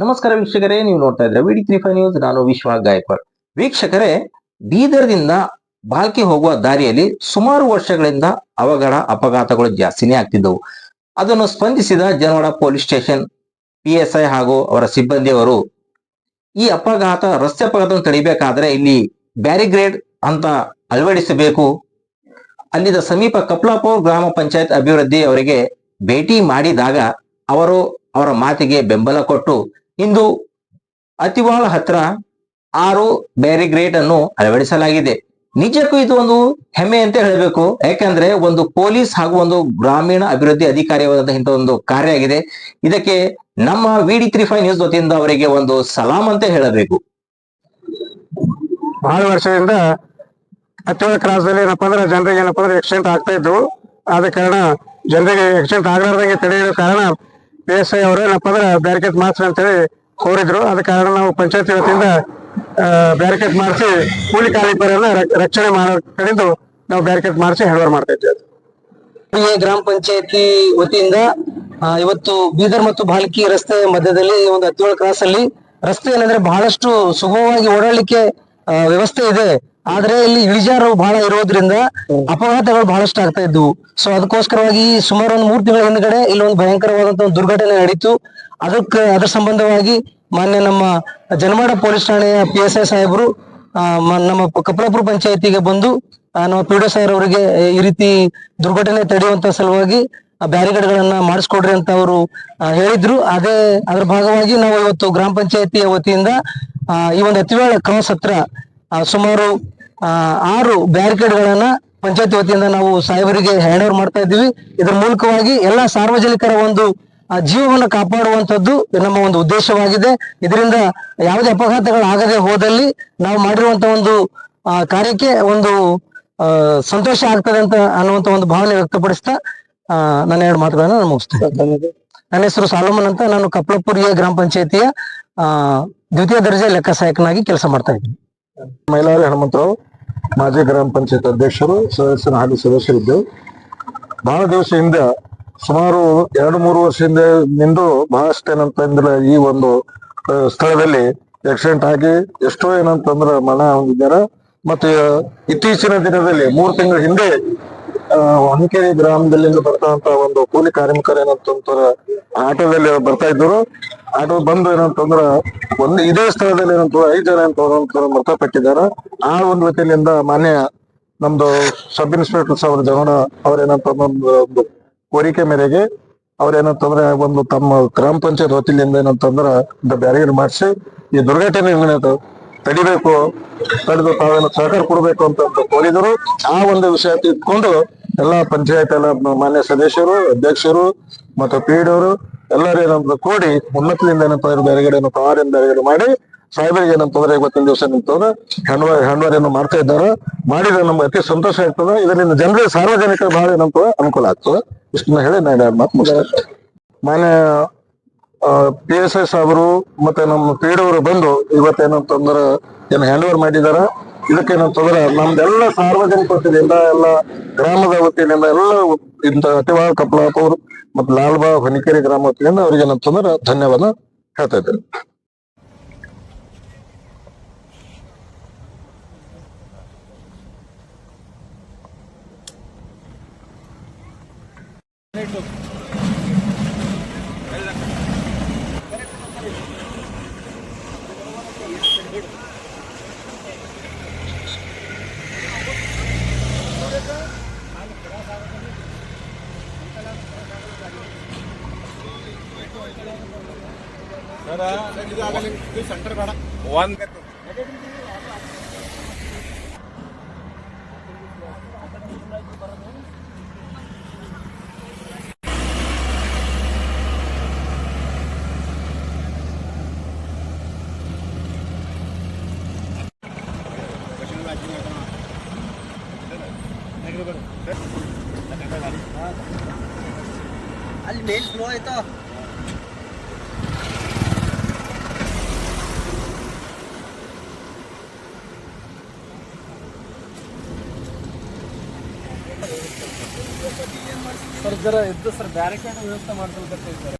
ನಮಸ್ಕಾರ ವೀಕ್ಷಕರೇ, ನೀವು ನೋಡ್ತಾ ಇದ್ರೆ ವಿಡಿ ತ್ರೀ ಫೈವ್ ನ್ಯೂಸ್ ನಾನು ವಿಶ್ವ ಗಾಯಕ್ವಾಡ್. ವೀಕ್ಷಕರೇ, ಬೀದರ್ದಿಂದ ಬಾಲ್ಕಿ ಹೋಗುವ ದಾರಿಯಲ್ಲಿ ಸುಮಾರು ವರ್ಷಗಳಿಂದ ಅವಘಡ, ಅಪಘಾತಗಳು ಜಾಸ್ತಿನೇ ಆಗ್ತಿದ್ದವು. ಅದನ್ನು ಸ್ಪಂದಿಸಿದ Janawada police station, P S I ಹಾಗೂ ಅವರ ಸಿಬ್ಬಂದಿಯವರು, ಈ ಅಪಘಾತ, ರಸ್ತೆ ಅಪಘಾತ ತಡಿಬೇಕಾದ್ರೆ ಇಲ್ಲಿ ಬ್ಯಾರಿಗ್ರೇಡ್ ಅಂತ ಅಳವಡಿಸಬೇಕು. ಅಲ್ಲಿದ ಸಮೀಪ ಕಪ್ಲಾಪುರ್ ಗ್ರಾಮ ಪಂಚಾಯತ್ ಅಭಿವೃದ್ಧಿ ಅವರಿಗೆ ಭೇಟಿ ಮಾಡಿದಾಗ ಅವರು ಅವರ ಮಾತಿಗೆ ಬೆಂಬಲ ಕೊಟ್ಟು ಇಂದು ಅತಿವಾಳ ಹತ್ರ ಆರು ಬ್ಯಾರಿಗ್ರೇಡ್ ಅನ್ನು ಅಳವಡಿಸಲಾಗಿದೆ. ನಿಜಕ್ಕೂ ಇದು ಒಂದು ಹೆಮ್ಮೆ ಅಂತ ಹೇಳಬೇಕು. ಯಾಕಂದ್ರೆ ಒಂದು ಪೊಲೀಸ್ ಹಾಗೂ ಒಂದು ಗ್ರಾಮೀಣ ಅಭಿವೃದ್ಧಿ ಅಧಿಕಾರಿಯಾದಂತಹ ಇಂಥ ಒಂದು ಕಾರ್ಯ ಆಗಿದೆ. ಇದಕ್ಕೆ ನಮ್ಮ V D three five news ವತಿಯಿಂದ ಅವರಿಗೆ ಒಂದು ಸಲಾಂ ಅಂತ ಹೇಳಬೇಕು. ಬಹಳ ವರ್ಷದಿಂದ ಹತ್ತಿರ ಕ್ರಾಸ್ ದಲ್ಲಿ ಏನಪ್ಪಾ ಅಂದ್ರೆ ಜನರಿಗೆ ಏನಪ್ಪಾ ಅಂದ್ರೆ ಆಕ್ಸಿಡೆಂಟ್ ಆಗ್ತಾ ಇದ್ವು ಆದ ಕಾರಣ ಜನರಿಗೆ ಆಕ್ಸಿಡೆಂಟ್ ಆಗಲಾರ್ದಂಗೆ ತಡೆಯೋ ಕಾರಣ ಪಿ ಎಸ್ ಐ ಅವರು ಏನಪ್ಪಾ ಅಂದ್ರೆ ಬ್ಯಾರಿಕೇಡ್ ಮಾಡಿಸ್ರಿ ಅಂತೇಳಿ ಕೋರಿದ್ರು. ಅದ ಕಾರಣ ನಾವು ಪಂಚಾಯತಿ ವತಿಯಿಂದ ಬ್ಯಾರಿಕೇಡ್ ಮಾಡಿಸಿ ಕೂಲಿ ಕಾರ್ಮಿಕರನ್ನ ರಕ್ಷಣೆ ಮಾಡೋ ಕಡೆಯಿಂದ ನಾವು ಬ್ಯಾರಿಕೇಡ್ ಮಾಡಿಸಿ ಹ್ಯಾಂಡ್ ಮಾಡ್ತಾ ಇದ್ದೇವೆ. ಗ್ರಾಮ ಪಂಚಾಯತಿ ವತಿಯಿಂದ ಇವತ್ತು ಬೀದರ್ ಮತ್ತು ಬಾಲ್ಕಿ ರಸ್ತೆ ಮಧ್ಯದಲ್ಲಿ ಒಂದು ಹತ್ತೇಳು ಕ್ರಾಸ್ ಅಲ್ಲಿ ರಸ್ತೆ ಏನಂದ್ರೆ ಬಹಳಷ್ಟು ಸುಗಮವಾಗಿ ಓಡಾಡಲಿಕ್ಕೆ ವ್ಯವಸ್ಥೆ ಇದೆ. ಆದ್ರೆ ಇಲ್ಲಿ ಇಳಿಜಾರು ಬಹಳ ಇರೋದ್ರಿಂದ ಅಪಘಾತಗಳು ಬಹಳಷ್ಟು ಆಗ್ತಾ ಇದ್ವು. ಸೊ ಅದಕ್ಕೋಸ್ಕರವಾಗಿ ಸುಮಾರು ಒಂದು ಮೂರು ತಿಂಗಳ ಹಿಂದ್ಗಡೆ ಇಲ್ಲಿ ಒಂದು ಭಯಂಕರವಾದಂತಹ ಒಂದು ದುರ್ಘಟನೆ ನಡೀತು. ಅದಕ್ಕೆ ಅದರ ಸಂಬಂಧವಾಗಿ ಮಾನ್ಯ ನಮ್ಮ ಜನಮಾಡ ಪೊಲೀಸ್ ಠಾಣೆಯ ಪಿ ಎಸ್ ಐ ಸಾಹೇಬರು ನಮ್ಮ ಕಪಿಲಾಪುರ ಪಂಚಾಯತಿಗೆ ಬಂದು ನಮ್ಮ ಪಿ ಡಿ ಸರ್ ಅವರಿಗೆ ಈ ರೀತಿ ದುರ್ಘಟನೆ ತಡೆಯುವಂತ ಸಲುವಾಗಿ ಬ್ಯಾರಿಗೇಡ್ ಗಳನ್ನ ಮಾಡಿಸ್ಕೊಡ್ರಿ ಅಂತ ಅವರು ಹೇಳಿದ್ರು. ಅದೇ ಅದ್ರ ಭಾಗವಾಗಿ ನಾವು ಇವತ್ತು ಗ್ರಾಮ ಪಂಚಾಯತಿಯ ವತಿಯಿಂದ ಈ ಒಂದು ಅತಿವೇಳ ಕ್ರಾಸ್ ಹತ್ರ ಸುಮಾರು ಆರು ಬ್ಯಾರಿಕೇಡ್ಗಳನ್ನ ಗಳನ್ನ ಪಂಚಾಯತಿ ವತಿಯಿಂದ ನಾವು ಸಾಹೇಬರಿಗೆ ಹ್ಯಾಂಡ್ ಓವರ್ ಮಾಡ್ತಾ ಇದ್ದೀವಿ. ಇದರ ಮೂಲಕವಾಗಿ ಎಲ್ಲಾ ಸಾರ್ವಜನಿಕರ ಒಂದು ಜೀವವನ್ನು ಕಾಪಾಡುವಂತದ್ದು ನಮ್ಮ ಒಂದು ಉದ್ದೇಶವಾಗಿದೆ. ಇದರಿಂದ ಯಾವುದೇ ಅಪಘಾತಗಳು ಆಗದೆ ಹೋದಲ್ಲಿ ನಾವು ಮಾಡಿರುವಂತ ಒಂದು ಕಾರ್ಯಕ್ಕೆ ಒಂದು ಸಂತೋಷ ಆಗ್ತದೆ ಅಂತ ಅನ್ನುವಂತ ಒಂದು ಭಾವನೆ ವ್ಯಕ್ತಪಡಿಸ್ತಾ ಆ, ನನ್ನ ಎರಡು ಮಾತುಗಳನ್ನ ನಾನು ಮುಗಿಸ್ತೇನೆ. ನನ್ನ ಹೆಸರು ಸಾಲೋಮನ್ ಅಂತ. ನಾನು ಕಪ್ಲಪುರಿಯ ಗ್ರಾಮ ಪಂಚಾಯತಿಯ ದ್ವಿತೀಯ ದರ್ಜೆ ಲೆಕ್ಕ ಸಹಾಯಕನಾಗಿ ಕೆಲಸ ಮಾಡ್ತಾ ಇದ್ದೀನಿ. ಮೈಲಾರಿ ಹನುಮಂತರಾವ್. ಮಾಜಿ ಗ್ರಾಮ ಪಂಚಾಯತ್ ಅಧ್ಯಕ್ಷರು, ಸದಸ್ಯರ ಹಾಗೂ ಸದಸ್ಯರಿದ್ದೆವು ಬಹಳ ದಿವಸದಿಂದ ಸುಮಾರು ಎರಡು ಮೂರು ವರ್ಷದಿಂದ ನಿಂದು ಬಹಳಷ್ಟು ಏನಂತಂದ್ರೆ ಈ ಒಂದು ಸ್ಥಳದಲ್ಲಿ ಆಕ್ಸಿಡೆಂಟ್ ಆಗಿ ಎಷ್ಟೋ ಏನಂತಂದ್ರೆ ಮರಣ ಹೊಂದಿದ್ದಾರೆ. ಮತ್ತೆ ಇತ್ತೀಚಿನ ದಿನದಲ್ಲಿ ಮೂರು ತಿಂಗಳ ಹಿಂದೆ ಆ, ಹೊನ್ಕೆರೆ ಗ್ರಾಮದಲ್ಲಿಂದ ಬರ್ತಕ್ಕಂತ ಒಂದು ಕೂಲಿ ಕಾರ್ಮಿಕರು ಏನಂತಂದ್ರೆ ಆಟೋದಲ್ಲಿ ಬರ್ತಾ ಇದ್ರು ಆಟೋ ಬಂದು ಏನಂತಂದ್ರ ಒಂದು ಇದೇ ಸ್ಥಳದಲ್ಲಿ ಏನಂತ ಐದು ಜನ ಅಂತ ಮೃತಪಟ್ಟಿದ್ದಾರೆ. ಆ ಒಂದು ವತಿಯಿಂದ ಮಾನ್ಯ ನಮ್ದು ಸಬ್ ಇನ್ಸ್ಪೆಕ್ಟರ್ ಸಾವಿರ ಜಗಣ ಅವ್ರೇನಂತಂದ್ರೆ ಒಂದು ಕೋರಿಕೆ ಮೇರೆಗೆ ಅವ್ರೇನಂತಂದ್ರೆ ಒಂದು ತಮ್ಮ ಗ್ರಾಮ ಪಂಚಾಯತ್ ವತಿಯಿಂದ ಏನಂತಂದ್ರ ಬ್ಯಾರಿಯರ್ ಮಾಡಿಸಿ ಈ ದುರ್ಘಟನೆ ತಡಿಬೇಕು ತಡೆದು ತಾವೇನು ಸಹಕಾರ ಕೊಡಬೇಕು ಅಂತ ಕೋರಿದರು. ಆ ಒಂದು ವಿಷಯ ತಿಳ್ಕೊಂಡು ಎಲ್ಲಾ ಪಂಚಾಯತ್ ಎಲ್ಲ ಮಾನ್ಯ ಸದಸ್ಯರು, ಅಧ್ಯಕ್ಷರು ಮತ್ತು ಪೀಡವರು ಎಲ್ಲರೂ ಏನಂತ ಕೂಡಿ ಉನ್ನತದಿಂದ ಏನಂತ ಬ್ಯಾರಿಗೇಡ್ ಪವಾರಿಂದ ಬೇರೆಗಡೆ ಮಾಡಿ ಸಾಹೇಬರಿಗೆ ಏನಂತಂದ್ರೆ ಇವತ್ತಿನ ದಿವಸ ನಿಂತಂದ್ರೆ ಹ್ಯಾಂಡ್ವರ್ ಹ್ಯಾಂಡ್ವರ್ ಏನು ಮಾಡ್ತಾ ಇದ್ದಾರೆ. ಮಾಡಿದ್ರೆ ನಮ್ಗೆ ಅತಿ ಸಂತೋಷ ಆಗ್ತದೆ. ಇದರಿಂದ ಜನರಿಗೆ ಸಾರ್ವಜನಿಕ ಬಹಳ ಏನಂತ ಅನುಕೂಲ ಆಗ್ತದೆ. ಇಷ್ಟನ್ನ ಹೇಳಿ ನಾನು ಎರಡು ಮಾತು ಮಾನ್ಯ ಪಿ ಎಸ್ ಎಸ್ ಅವರು ಮತ್ತೆ ನಮ್ಮ ಪೀಡವರು ಬಂದು ಇವತ್ತೇನಂತಂದ್ರ ಏನು ಹ್ಯಾಂಡ್ ಓವರ್ ಮಾಡಿದಾರ. ಇದಕ್ಕೇನಂತಂದ್ರ ನಮ್ದೆಲ್ಲ ಸಾರ್ವಜನಿಕ ವತಿಯಿಂದ ಎಲ್ಲ ಗ್ರಾಮದ ವತಿಯಿಂದ ಎಲ್ಲ ಇಂತ ಅತಿವಾಳ ಅವರು ಮತ್ತು ಲಾಲ್ಬಾ ಹೊನಿಕೆರೆ ಗ್ರಾಮ ವತಿಯಿಂದ ಅವ್ರಿಗೆ ಏನಂತಂದ್ರ ಧನ್ಯವಾದ ಹೇಳ್ತಾ ಅಲ್ಲಿ ಮೇಲ್ ಫ್ಲೋ ಆಯ್ತಾ ಸರ್ ಜರ ಇದ್ದು ಸರ್ ಬ್ಯಾರಿಕೇಡ್ ವ್ಯವಸ್ಥೆ ಮಾಡ್ಕೊಳ್ಬೇಕು ಸರ್.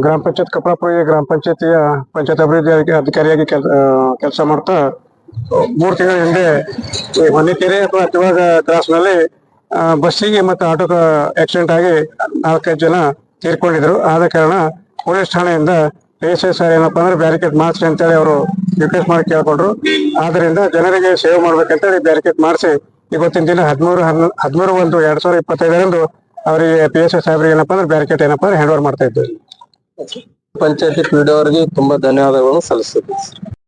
ಗ್ರಾಮ ಪಂಚಾಯತ್ ಕಪ್ಪಾಪುರ ಗ್ರಾಮ ಪಂಚಾಯತಿಯ ಪಂಚಾಯತ್ ಅಭಿವೃದ್ಧಿ ಅಧಿ- ಅಧಿಕಾರಿಯಾಗಿ ಕೆಲಸ ಮಾಡ್ತಾ, ಮೂರು ತಿಂಗಳ ಹಿಂದೆ ಮನೆ ಕೆರೆ ಅಥವಾ ತಿವಾಗ ಕ್ರಾಸ್ನಲ್ಲಿ ಬಸ್ಸಿಗೆ ಮತ್ತು ಆಟೋ ಆಕ್ಸಿಡೆಂಟ್ ಆಗಿ ನಾಲ್ಕೈದು ಜನ ತೀರ್ಕೊಂಡಿದ್ರು. ಆದ ಕಾರಣ ಪೊಲೀಸ್ ಠಾಣೆಯಿಂದ ಎಸ್ ಎಸ್ ಆರ್ ಏನಪ್ಪಾ ಅಂದ್ರೆ ಬ್ಯಾರಿಕೇಡ್ ಮಾಡಿಸಿ ಅಂತೇಳಿ ಅವರು ರಿಕ್ವೆಸ್ಟ್ ಮಾಡಿ ಕೇಳ್ಕೊಂಡ್ರು. ಆದ್ರಿಂದ ಜನರಿಗೆ ಸೇವೆ ಮಾಡ್ಬೇಕಂತೇಳಿ ಬ್ಯಾರಿಕೇಡ್ ಮಾಡಿಸಿ ಇವತ್ತಿನ ದಿನ ಹದಿಮೂರು ಹದಿಮೂರು ಒಂದು ಎರಡ್ ಸಾವಿರದ ಇಪ್ಪತ್ತೈದರಂದು ಅವರಿಗೆ ಪಿ ಎಸ್ ಎಸ್ ಸಾಹೇಬ್ರಿಗೆ ಏನಪ್ಪಾ ಅಂದ್ರೆ ಬ್ಯಾರಿಕೇಡ್ ಏನಪ್ಪಾ ಅಂದ್ರೆ ಹ್ಯಾಂಡ್ ಓವರ್ ಮಾಡ್ತಾ ಇದ್ದೇವೆ ಪಂಚಾಯತಿ ಪಿ ಅವರಿಗೆ ತುಂಬಾ ಧನ್ಯವಾದಗಳನ್ನು ಸಲ್ಲಿಸುತ್ತೇವೆ